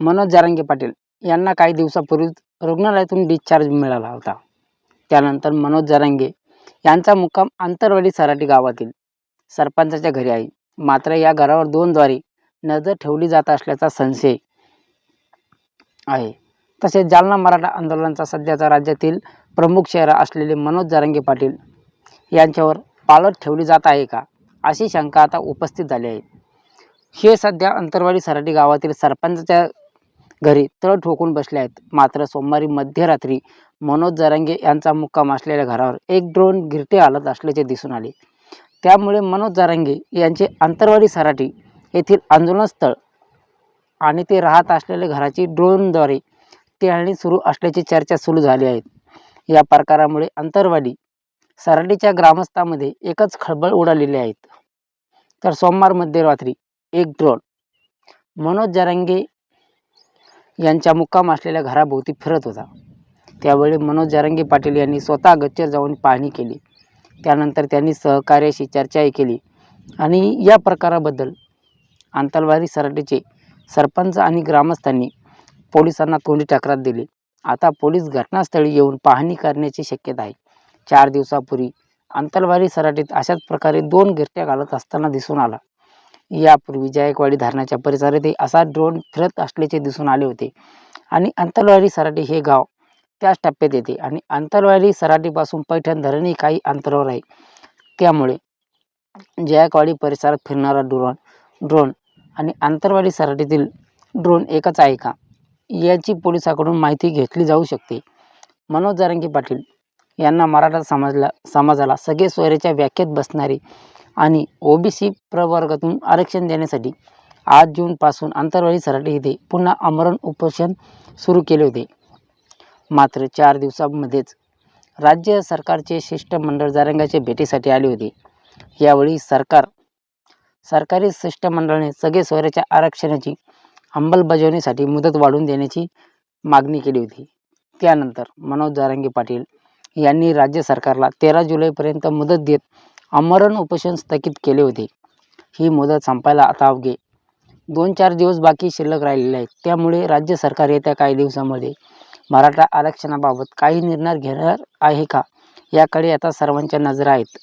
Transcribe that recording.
मनोज जारंगे पाटील यांना काही दिवसापूर्वी रुग्णालयातून डिस्चार्ज मिळाला होता. त्यानंतर मनोज जारंगे यांचा मुक्काम आंतरवाडी सराटी गावातील सरपंचाच्या घरी आहे. मात्र या घरावर दोनद्वारे नजर ठेवली जात असल्याचा संशय आहे. तसेच जालना मराठा आंदोलनाचा सध्याचा राज्यातील प्रमुख चेहरा असलेले मनोज जारंगे पाटील यांच्यावर पालट ठेवली जात आहे का? अशी शंका आता उपस्थित झाली आहे. हे सध्या अंतरवाडी सराटी गावातील सरपंचाच्या घरी तळ ठोकून बसले आहेत. मात्र सोमवारी मध्यरात्री मनोज जरांगे यांचा मुक्काम असलेल्या घरावर एक ड्रोन गिरटे हालत असल्याचे दिसून आले. त्यामुळे मनोज जरांगे यांचे आंतरवाडी सराटी येथील आंदोलनस्थळ आणि ते राहत असलेल्या घराची ड्रोनद्वारे टेहळणी सुरू असल्याची चर्चा सुरू झाली आहे. या प्रकारामुळे अंतरवाडी सराटीच्या ग्रामस्थामध्ये एकच खळबळ उडालेली आहेत तर सोमवार मध्यरात्री एक ड्रोन. मनोज जरांगे यांच्या मुक्काम असलेल्या घराभोवती फिरत होता. त्यावेळी मनोज जारंगे पाटील यांनी स्वतः गच्चीवर जाऊन पाहणी केली. त्यानंतर त्यांनी सहकार्याशी चर्चाही केली. आणि या प्रकाराबद्दल आंतलवारी सराटेचे सरपंच आणि ग्रामस्थांनी पोलिसांना तोंडी तक्रार दिली. आता पोलीस घटनास्थळी येऊन पाहणी करण्याची शक्यता आहे. चार दिवसापूर्वी अंतलवारी सराटीत अशाच प्रकारे दोन गिरट्या घालत असताना दिसून आला. यापूर्वी जायकवाडी धरणाच्या परिसरातही असा ड्रोन फिरत असल्याचे दिसून आले होते. आणि अंतरवाडी सराटी हे गाव त्याच टप्प्यात येते आणि अंतरवाडी सराटीपासून पैठण धरणही काही अंतरावर आहे. त्यामुळे जायकवाडी परिसरात फिरणारा ड्रोन ड्रोन आणि अंतरवाडी सराटीतील ड्रोन एकच आहे का? याची पोलिसाकडून माहिती घेतली जाऊ शकते. मनोज जारंगी पाटील यांना मराठा समाजला समाजाला सगळे सोयऱ्याच्या व्याख्यात बसणारे आणि ओबीसी प्रवर्गातून आरक्षण देण्यासाठी आठ जूनपासून आंतरवाडी सराटी येथे पुन्हा आमरण उपोषण सुरू केले होते. मात्र चार दिवसांमध्येच राज्य सरकारचे शिष्टमंडळ जारंगाच्या भेटीसाठी आले होते. यावेळी सरकार सरकारी शिष्टमंडळाने सगळे सोयऱ्याच्या आरक्षणाची अंमलबजावणीसाठी मुदत वाढवून देण्याची मागणी केली होती. त्यानंतर मनोज जारंगे पाटील यांनी राज्य सरकारला तेरा जुलैपर्यंत मुदत देत आमरण उपोषण स्थगित केले होते. ही मुदत संपायला आता अवघे. दोन चार दिवस बाकी शिल्लक राहिलेले आहेत. त्यामुळे राज्य सरकार येत्या काही दिवसामध्ये मराठा आरक्षणाबाबत काही निर्णय घेणार आहे का? याकडे आता सर्वांच्या नजरा आहेत.